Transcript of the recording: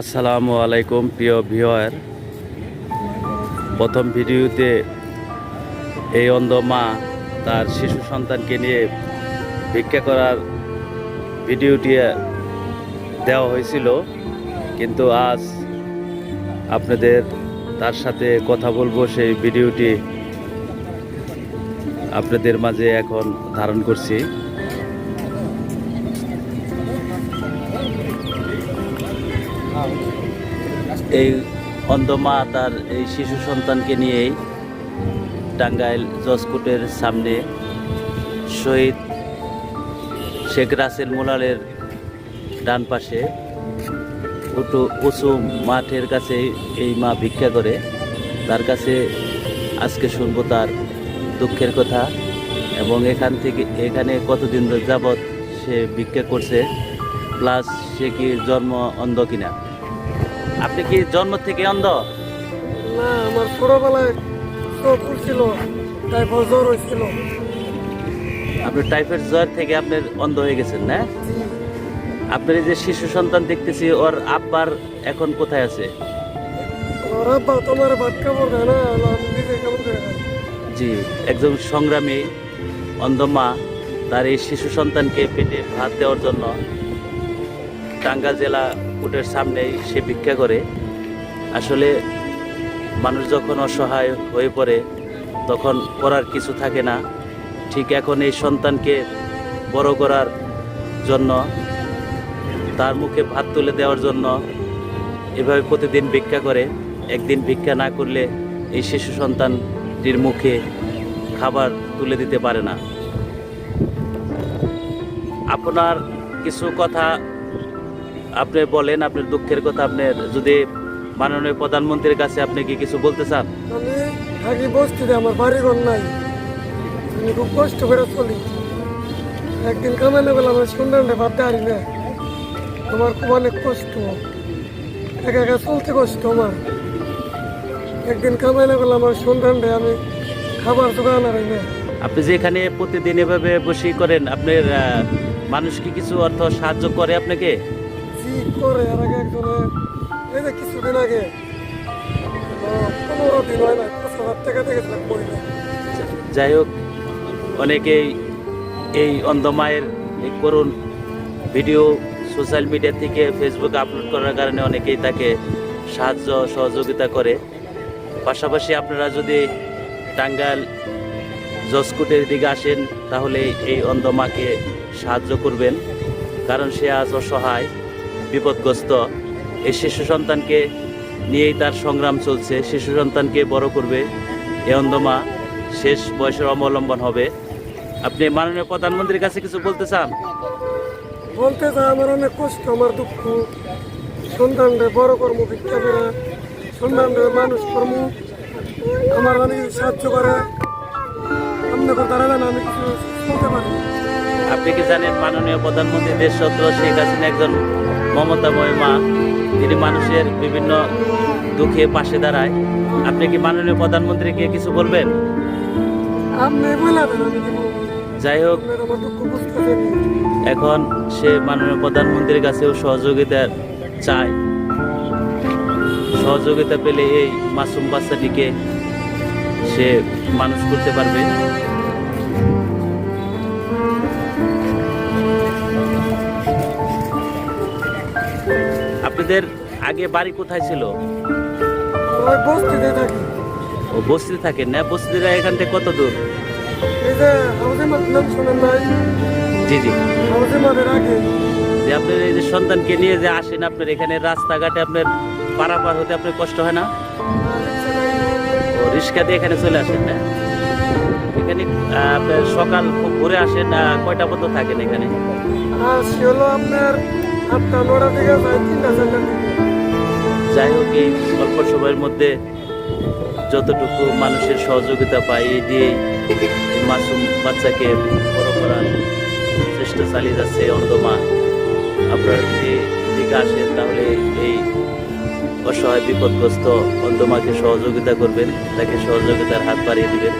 আসসালামু আলাইকুম, প্রিয় ভিওয়ার প্রথম ভিডিওতে এই অন্ধ মা তার শিশু সন্তানকে নিয়ে ভিক্ষা করার ভিডিওটি দেওয়া হয়েছিল। কিন্তু আজ আপনাদের তার সাথে কথা বলব, সেই ভিডিওটি আপনাদের মাঝে এখন ধারণ করছি। এই অন্ধমা তার এই শিশু সন্তানকে নিয়েই টাঙ্গাইল জজকোটের সামনে শহীদ শেখ রাসেল মোলালের ডান পাশে উঁচু উঁচু মাঠের কাছে এই মা ভিক্ষা করে। তার কাছে আজকে শুনব তার দুঃখের কথা এবং এখান থেকে এখানে কতদিন যাবৎ সে ভিক্ষা করছে, প্লাস সে কি জন্ম অন্ধ কিনা? আপনি কি জন্ম থেকে অন্ধ? না আমার ছোটবেলায় চোখ উঠছিল তারপর জ্বর হয়েছিল আপনি টাইফয়েড জ্বর থেকে আপনার অন্ধ হয়ে গেছেন না? আপনার এই যে শিশু সন্তান দেখতেছি ওর আব্বার এখন কোথায় আছে? ওর আব্বা তোমার ভাত কাপড় না আমি নিজে জি একজন সংগ্রামী অন্ধ মা তার এই শিশু সন্তানকে পেটে ভাত দেওয়ার জন্য টাঙ্গাইল জেলা কোর্টের সামনেই সে ভিক্ষা করে। আসলে মানুষ যখন অসহায় হয়ে পড়ে, তখন করার কিছু থাকে না। ঠিক এখন এই সন্তানকে বড় করার জন্য, তার মুখে ভাত তুলে দেওয়ার জন্য এভাবে প্রতিদিন ভিক্ষা করে। একদিন ভিক্ষা না করলে এই শিশু সন্তানটির মুখে খাবার তুলে দিতে পারে না। আপনার কিছু কথা আপনি বলেন আপনার দুঃখের কথা আপনি যদি মাননীয় প্রধানমন্ত্রীর কাছে আপনি কি কিছু বলতে চান? আমি থাকি বস্তিতে আমার বাড়ি ঘর নাই। আমি খুব কষ্ট করে চলি। একদিন কামাইলে গেলে আমার সন্ধানটা ভাবতে পারি না। আমার খুব অনেক কষ্ট। একা একা চলতে কষ্ট আমার। একদিন কামাইলে গেলে আমার সন্ধানটা আমি খাবার জোগান আর না আপনি যে এখানে প্রতিদিন এভাবে বসে করেন আপনার মানুষ কি কিছু অর্থ সাহায্য করে আপনাকে? করে, আর আগে একজনে এই যে কিছুদিন আগে পনেরো দিন হয় না টাকা যাই হোক, অনেকেই এই অন্ধ মায়ের এই করুণ ভিডিও সোশ্যাল মিডিয়া থেকে ফেসবুকে আপলোড করার কারণে অনেকেই তাকে সাহায্য, সহযোগিতা করে। পাশাপাশি আপনারা যদি টাঙ্গাইল জসকোটের দিকে আসেন, তাহলে এই অন্ধ মাকে সাহায্য করবেন, কারণ সে আজ অসহায়। বিপদগ্রস্ত। এই শিশু সন্তানকে নিয়েই তার সংগ্রাম চলছে। শিশু সন্তানকে বড় করবে। এই অন্ধ মা শেষ বয়সের অবলম্বন হবে। আপনি মাননীয় প্রধানমন্ত্রীর কাছে কিছু বলতে চান? বলতে চাই আমার অনেক কষ্ট আমার দুঃখ। সন্তানরে বড় কর্ম ভিক্ষা করে সন্তানরে মানুষ কর্ম আমার অনেক সাহায্য করে। যেন আমি কিছু বলতে পারি। আপনি কি জানেন মাননীয় প্রধানমন্ত্রী দেশ সত্ত্ব শেখ হাসিনা একজন মমতাময় মা তিনি মানুষের বিভিন্ন দুঃখে পাশে দাঁড়ায় আপনি কি মাননীয় প্রধানমন্ত্রীকে কিছু বলবেন? যাই হোক এখন সে মাননীয় প্রধানমন্ত্রীর কাছেও সহযোগিতা চায়। সহযোগিতা পেলে এই মাসুম বাচ্চাটিকে সে মানুষ করতে পারবে। আপনাদের আগে বাড়ি কোথায় ছিল? ওই বস্তিতে থাকি। ও বস্তিতে থাকেন না বস্তিরা এখান থেকে কত দূর? এই যে হাউসে মাঠ নাম শোনেন নাই? জি জি। হাউসে মাঠের আগে। যে আপনার এই যে সন্তানকে নিয়ে যে আসেন আপনার এখানে রাস্তাঘাটে আপনার পারাপার হতে আপনার কষ্ট হয় না? ও রিক্সা দিয়ে এখানে চলে আসেন না? এখানে আপনার সকাল ভোরে আসেন কয়টা পর্যন্ত থাকেন এখানে? হলো আপনার যাই হোক, এই অল্প সময়ের মধ্যে যতটুকু মানুষের সহযোগিতা পাই এই এই মাসুম বাচ্চাকে বড় করার চেষ্টা চালিয়ে যাচ্ছে অন্ধমা। আপনারা যদি দিকে আসেন, তাহলে এই অসহায় বিপদগ্রস্ত অন্ধমাকে সহযোগিতা করবেন, তাকে সহযোগিতার হাত বাড়িয়ে দিবেন।